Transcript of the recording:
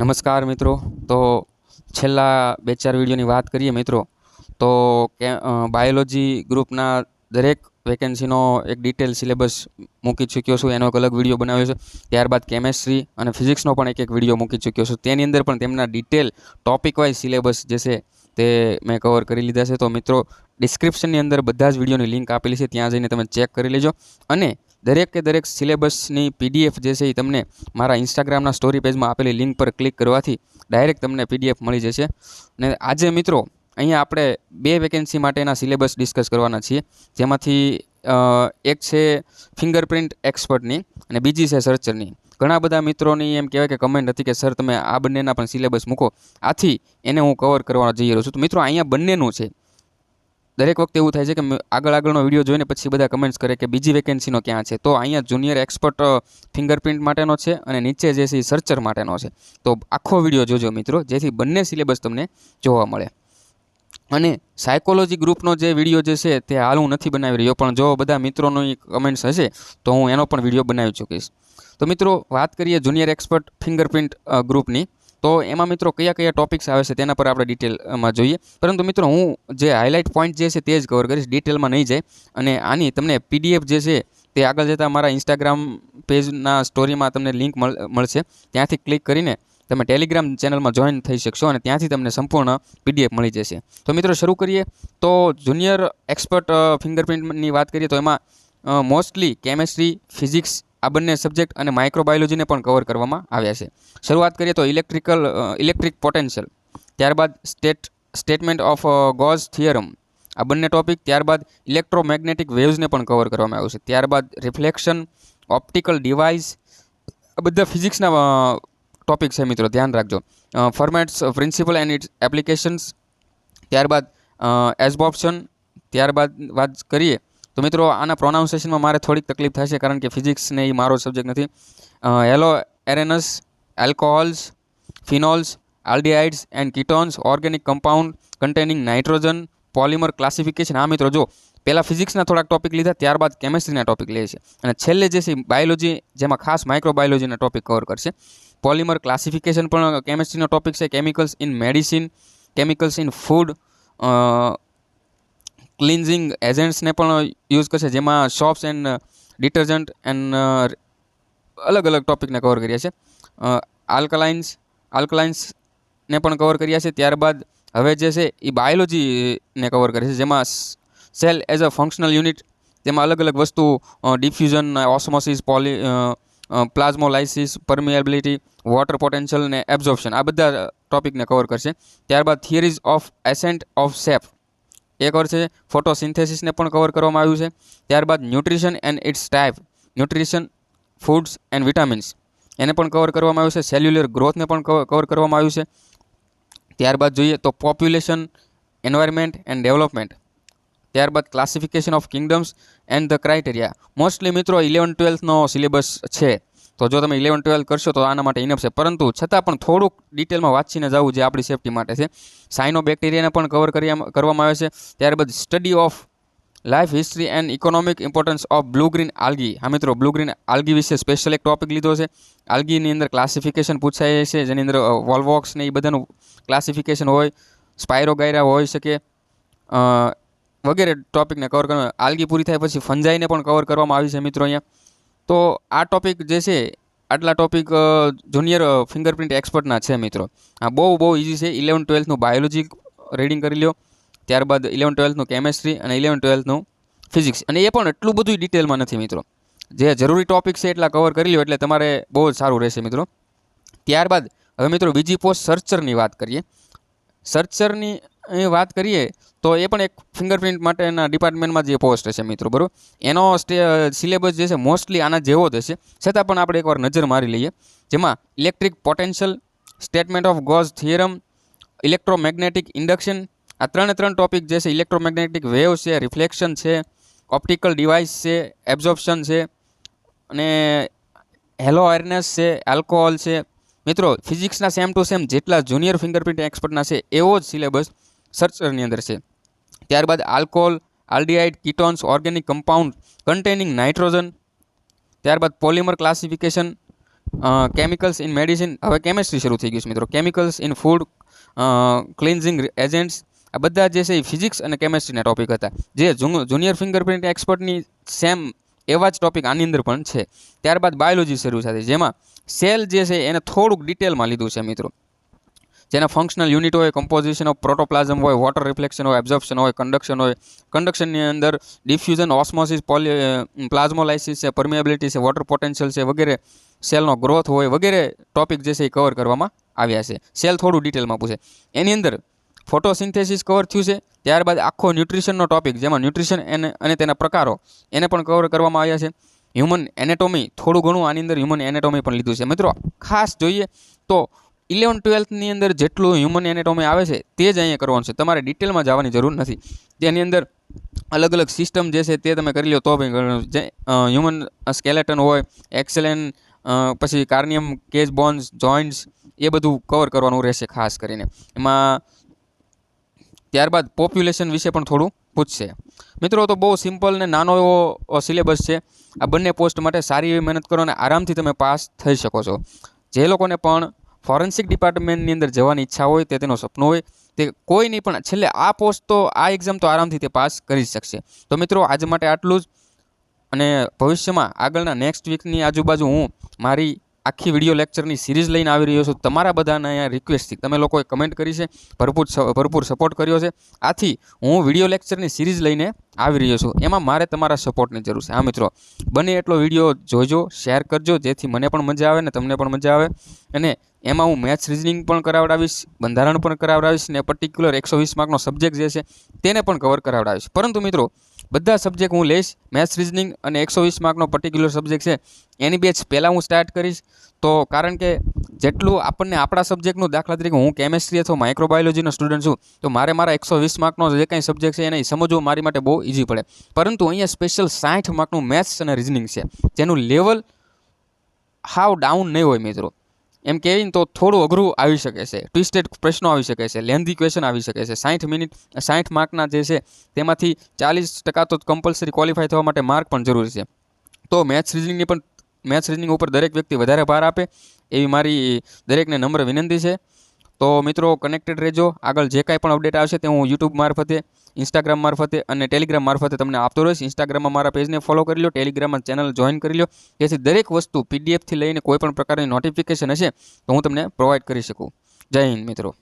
નમસ્કાર મિત્રો. તો છેલ્લા બે ચાર વિડીયોની વાત કરીએ મિત્રો, તો કે બાયોલોજી ગ્રુપના દરેક વેકેન્સીનો એક ડિટેલ સિલેબસ મૂકી ચૂક્યો છું. એનો એક અલગ વીડિયો બનાવ્યો છે. ત્યારબાદ કેમેસ્ટ્રી અને ફિઝિક્સનો પણ એક એક વીડિયો મૂકી ચૂક્યો છું. તેની અંદર પણ તેમના ડિટેલ ટોપિક વાઇઝ સિલેબસ જે છે તે મેં કવર કરી લીધા છે. તો મિત્રો ડિસ્ક્રિપ્શનની અંદર બધા જ વિડીયોની લિંક આપેલી છે. ત્યાં જઈને તમે ચેક કરી લેજો. અને દરેક દરેક સિલેબસની પીડીએફ જે છે એ તમને મારા ઇન્સ્ટાગ્રામના સ્ટોરી પેજમાં આપેલી લિંક પર ક્લિક કરવાથી ડાયરેક્ટ તમને પીડીએફ મળી જશે. અને આજે મિત્રો, અહીંયા આપણે બે વેકેન્સી માટેના સિલેબસ ડિસ્કસ કરવાના છીએ. જેમાંથી એક છે ફિંગરપ્રિન્ટ એક્સપર્ટની અને બીજી છે સર્ચરની ઘણા બધા મિત્રોની એમ કહેવાય કે કમેન્ટ હતી કે, સર, તમે આ બંનેના પણ સિલેબસ મૂકો. આથી એને હું કવર કરવાનો જઈ રહ્યો છું. તો મિત્રો, અહીંયા બંનેનું છે. દરેક વખતે એવું થાય છે કે આગળ આગળનો વીડિયો જોઈને પછી બધા કમેન્ટ્સ કરે કે બીજી વેકેન્સીનો ક્યાં છે? તો અહીંયા જુનિયર એક્સપર્ટ ફિંગરપ્રિન્ટ માટેનો છે અને નીચે જે છે એ સર્ચર માટેનો છે. તો આખો વીડિયો જોજો મિત્રો, જેથી બંને સિલેબસ તમને જોવા મળે. અને સાયકોલોજી ગ્રુપનો જે વીડિયો જે છે તે હાલ હું નથી બનાવી રહ્યો, પણ જો બધા મિત્રોની કમેન્ટ્સ હશે, તો હું એનો પણ વીડિયો બનાવી ચૂકીશ. તો મિત્રો, વાત કરીએ જુનિયર એક્સપર્ટ ફિંગરપ્રિન્ટ ગ્રુપની તો એમાં મિત્રો કયા કયા ટોપિક્સ આવે છે તેના પર આપણે ડિટેલમાં જોઈએ. પરંતુ મિત્રો હું જે હાઇલાઇટ પોઈન્ટ જે છે તે જ કવર કરીશ ડિટેલમાં નહીં જાય. અને આની તમને પીડીએફ જે છે તે આગળ જતાં મારા ઇન્સ્ટાગ્રામ પેજના સ્ટોરીમાં તમને લિંક મળશે. ત્યાંથી ક્લિક કરીને તમે ટેલિગ્રામ ચેનલમાં જોઈન થઈ શકશો અને ત્યાંથી તમને સંપૂર્ણ પીડીએફ મળી જશે. તો મિત્રો શરૂ કરીએ. તો જુનિયર એક્સપર્ટ ફિંગરપ્રિન્ટની વાત કરીએ તો એમાં મોસ્ટલી કેમેસ્ટ્રી ફિઝિક્સ આ બંને સબ્જેક્ટ અને માઇક્રોબાયોલોજીને પણ કવર કરવામાં આવ્યા છે. શરૂઆત કરીએ તો ઇલેક્ટ્રિકલ ઇલેક્ટ્રિક પોટેન્શિયલ ત્યારબાદ state statement of Gauss theorem આ બંને ટોપિક ત્યારબાદ ઇલેક્ટ્રોમેગ્નેટિક વેવ્સને પણ કવર કરવામાં આવ્યું છે. ત્યારબાદ રિફ્લેક્શન ઓપ્ટિકલ ડિવાઇસ આ બધા ફિઝિક્સના ટોપિક છે મિત્રો, ધ્યાન રાખજો. Formats principle and its applications ત્યારબાદ એઝબોપ્શન ત્યારબાદ વાત કરીએ તો મિત્રો, આના પ્રોનાઉન્સિએશનમાં મારે થોડીક તકલીફ થશે કારણ કે ફિઝિક્સને એ મારો સબ્જેક્ટ નથી. Haloarenes alcohols phenols aldehydes and ketones organic compound containing nitrogen polymer classification આ મિત્રો જો પહેલાં ફિઝિક્સના થોડાક ટોપિક લીધા, ત્યારબાદ કેમેસ્ટ્રીના ટોપિક લે છે અને છેલ્લે જે છે બાયોલોજી જેમાં ખાસ માઇક્રોબાયોલોજીના ટોપિક કવર કરશે. પોલિમર ક્લાસિફિકેશન પણ કેમેસ્ટ્રીનો ટોપિક છે chemicals in medicine chemicals in food cleansing એજન્ટ્સને પણ યુઝ કરશે, જેમાં શોપ્સ એન્ડ ડિટર્જન્ટ એન્ડ અલગ અલગ ટોપિકને કવર કર્યા છે. આલ્કલાઇન્સ આલ્કલાઇન્સને પણ કવર કર્યા છે. ત્યારબાદ હવે જે છે એ બાયોલોજીને કવર કરે છે, જેમાં cell as a functional unit તેમાં અલગ અલગ વસ્તુ diffusion osmosis poly plasmolysis permeability water potential ને એબ્ઝોર્પ્શન આ બધા ટોપિકને કવર કરશે. ત્યારબાદ theories of ascent of sap A cover છે, ફોટોસિન્થેસિસને પણ કવર કરવામાં આવ્યું છે. ત્યારબાદ nutrition and its type. Nutrition, foods and vitamins. એને પણ કવર કરવામાં આવ્યું છે. સેલ્યુલર ગ્રોથને પણ કવર કરવામાં આવ્યું છે. ત્યારબાદ જોઈએ તો પોપ્યુલેશન, એન્વાયરમેન્ટ એન્ડ ડેવલપમેન્ટ. ત્યારબાદ classification of kingdoms and the criteria. Mostly મિત્રો ઇલેવન ટ્વેલ્થનો સિલેબસ છે. તો જો તમે ઇલેવન ટ્વેલ્થ કરશો તો આના માટે ઇનફ છે. પરંતુ છતાં પણ થોડુંક ડિટેલમાં વાંચીને જવું જે આપણી સેફટી માટે છે. સાઇનો બેક્ટેરિયાને પણ કવર કરવામાં આવે છે. ત્યારબાદ study of life history and economic importance of blue green algae હા મિત્રો બ્લુ ગ્રીન આલ્ગી વિશે સ્પેશિયલ એક ટોપિક લીધો છે. આલ્ગીની અંદર ક્લાસિફિકેશન પૂછાય છે, જેની અંદર વોલ્વોક્સ ને એ બધાનું ક્લાસિફિકેશન હોય સ્પાયરોગાયરા હોઈ શકે વગેરે ટોપિકને કવર કરવા આલ્ગી પૂરી થાય પછી ફંજાઈને પણ કવર કરવામાં આવી છે મિત્રો અહીંયા. તો આ ટોપિક જે છે, આટલા ટોપિક જુનિયર ફિંગરપ્રિન્ટ એક્સપર્ટના છે મિત્રો. આ બહુ બહુ ઇઝી છે. ઇલેવન ટ્વેલ્થનું બાયોલોજી રીડિંગ કરી લો ત્યારબાદ ઇલેવન ટ્વેલ્થનું કેમેસ્ટ્રી અને ઇલેવન ટ્વેલ્થનું ફિઝિક્સ અને એ પણ એટલું બધું ડિટેલમાં નથી મિત્રો. જે જરૂરી ટોપિક છે એટલા કવર કરી લો એટલે તમારે બહુ જ સારું રહેશે મિત્રો. ત્યારબાદ હવે મિત્રો બીજી પોસ્ટ સર્ચરની વાત કરીએ. સર્ચરની વાત કરીએ, તો એ પણ એક ફિંગરપ્રિન્ટ માટેના ડિપાર્ટમેન્ટમાં જે પોસ્ટ હશે મિત્રો, બરાબર? એનો સિલેબસ જે છે મોસ્ટલી આના જેવો જ હશે. છતાં પણ આપણે એકવાર નજર મારી લઈએ. જેમાં electric potential statement of Gauss theorem electromagnetic induction આ ત્રણે ત્રણ ટોપિક જે છે ઇલેક્ટ્રોમેગ્નેટિક વેવ છે રિફ્લેક્શન છે ઓપ્ટિકલ ડિવાઇસ છે એબ્ઝોર્પ્શન છે, અને હેલો અવેરનેસ છે આલ્કોહોલ છે મિત્રો ફિઝિક્સના સેમ ટુ સેમ જેટલા જુનિયર ફિંગરપ્રિન્ટ એક્સપર્ટના છે, એવો જ સિલેબસ સર્ચરની અંદર છે. ત્યારબાદ alcohol aldehyde ketones organic compound containing nitrogen ત્યારબાદ polymer classification chemicals in medicine હવે કેમેસ્ટ્રી શરૂ થઈ ગયું છે મિત્રો. Chemicals in food cleansing agents આ બધા જે છે એ ફિઝિક્સ અને કેમેસ્ટ્રીના ટોપિક હતા. જે જુનિયર ફિંગરપ્રિન્ટ એક્સપર્ટની સેમ એવા જ ટોપિક આની અંદર પણ છે. ત્યારબાદ બાયોલોજી શરૂ થતી જેમાં સેલ જે છે એને થોડુંક ડિટેલમાં લીધું છે મિત્રો. જેના ફંક્શનલ યુનિટ હોય કમ્પોઝિશન ઓફ પ્રોટોપ્લાઝમ હોય વોટર રિફ્લેક્શન હોય એબ્ઝોર્પ્શન હોય કન્ડક્શન હોય. કન્ડક્શનની અંદર ડિફ્યુઝન ઓસ્મોસિસ પોલી પ્લાઝ્મોલાઇસિસ છે પરમિએબિલિટી છે વોટર પોટેન્શિયલ છે વગેરે સેલનો ગ્રોથ હોય વગેરે ટોપિક જે છે એ કવર કરવામાં આવ્યા છે. સેલ થોડું ડિટેલમાં પૂછે. એની અંદર ફોટોસિન્થેસિસ કવર થયું છે. ત્યારબાદ આખો ન્યુટ્રિશનનો ટોપિક જેમાં ન્યુટ્રિશન અને તેના પ્રકારો, એને પણ કવર કરવામાં આવ્યા છે. હ્યુમન એનેટોમી થોડું ઘણું આની અંદર હ્યુમન એનેટોમી પણ લીધું છે. મિત્રો, ખાસ જોઈએ તો ઇલેવન ટ્વેલ્થની અંદર જેટલું હ્યુમન એનેટોમી આવે છે, તે જ અહીંયા કરવાનું છે. તમારે ડિટેલમાં જવાની જરૂર નથી. તેની અંદર અલગ અલગ સિસ્ટમ જે છે તે તમે કરી લો તો જે હ્યુમન સ્કેલેટન હોય એક્સેલેન પછી કાર્નિયમ કેજ બોન્સ જોઇન્ટ્સ એ બધું કવર કરવાનું રહેશે ખાસ કરીને. એમાં ત્યારબાદ પોપ્યુલેશન વિશે પણ થોડું પૂછશે. મિત્રો, તો બહુ સિમ્પલ ને નાનો એવો સિલેબસ છે. આ બંને પોસ્ટ માટે સારી એવી મહેનત કરો અને આરામથી તમે પાસ થઈ શકો છો. જે લોકોને પણ ફોરેન્સિક ડિપાર્ટમેન્ટની અંદર જવાની ઈચ્છા હોય તે તેનો સપનું હોય, તે કોઈ નહીં, પણ છેલ્લે આ પોસ્ટ તો, આ એક્ઝામ તો આરામથી તે પાસ કરી શકશે. તો મિત્રો, આજ માટે આટલું જ. અને ભવિષ્યમાં આગળના નેક્સ્ટ વીકની આજુબાજુ હું મારી આખી વીડિયો લેક્ચરની સિરીઝ લઈને આવી રહ્યો છું. તમારા બધાને અહીંયા રિક્વેસ્ટથી તમે લોકોએ કમેન્ટ કરી છે, ભરપૂર ભરપૂર સપોર્ટ કર્યો છે. આથી હું વીડિયો લેક્ચરની સિરીઝ લઈને આવી રહ્યો છું. એમાં મારે તમારા સપોર્ટની જરૂર છે. હા મિત્રો, બને એટલો વીડિયો જોજો શેર કરજો, જેથી મને પણ મજા આવે ને તમને પણ મજા આવે. અને એમાં હું મેથ્સ રિઝનિંગ પણ કરાવડાવીશ, બંધારણ પણ કરાવડાવીશ ને પર્ટિક્યુલર એકસો વીસ માર્કનો સબ્જેક્ટ જે છે તેને પણ કવર કરાવડાવીશ. પરંતુ મિત્રો, બધા સબ્જેક્ટ હું લઈશ મેથ્સ રિઝનિંગ અને એકસો વીસ માર્કનો પર્ટિક્યુલર સબ્જેક્ટ છે, એની બેચ પહેલાં હું સ્ટાર્ટ કરીશ. તો કારણ કે જેટલું આપણને આપણા સબ્જેક્ટનું દાખલા તરીકે હું કેમેસ્ટ્રી અથવા માઇક્રોબાયોલોજીનો સ્ટુડન્ટ છું, તો મારે મારા એકસો વીસ માર્કનો જે કાંઈ સબ્જેક્ટ છે એને સમજવું મારી માટે બહુ ઇઝી પડે. પરંતુ અહીંયા સ્પેશિયલ સાઠ માર્કનું મેથ્સ અને રિઝનિંગ છે. જેનું લેવલ હાવ ડાઉન નહીં હોય મિત્રો. એમ કહેવીને તો થોડું અઘરું આવી શકે છે. ટ્વિસ્ટેડ પ્રશ્નો આવી શકે છે. લેન્ધી ક્વેશ્ચન આવી શકે છે. સાઠ મિનિટ સાઠ માર્કના જે છે, તેમાંથી ચાલીસ ટકા તો કમ્પલસરી ક્વોલિફાય થવા માટે માર્ક પણ જરૂરી છે. તો મેથ્સ રિઝનિંગની પણ મેથ્સ રિઝનિંગ ઉપર દરેક વ્યક્તિ વધારે ભાર આપે, એવી મારી દરેકને નમ્ર વિનંતી છે. તો મિત્રો કનેક્ટેડ રહેજો. આગળ જે કાંઈ પણ અપડેટ આવશે તે હું યુટ્યુબ મારફતે ઇન્સ્ટાગ્રામ મારફતે અને ટેલિગ્રામ મારફતે તમને આપતો રહીશ. ઇન્સ્ટાગ્રામમાં મારા પેજને ફોલો કરી લો ટેલિગ્રામમાં ચેનલ જોઈન કરી લો. જેથી દરેક વસ્તુ પીડીએફથી લઈને કોઈ પણ પ્રકારની નોટિફિકેશન હશે, તો હું તમને પ્રોવાઈડ કરી શકું. જય હિન્દ મિત્રો.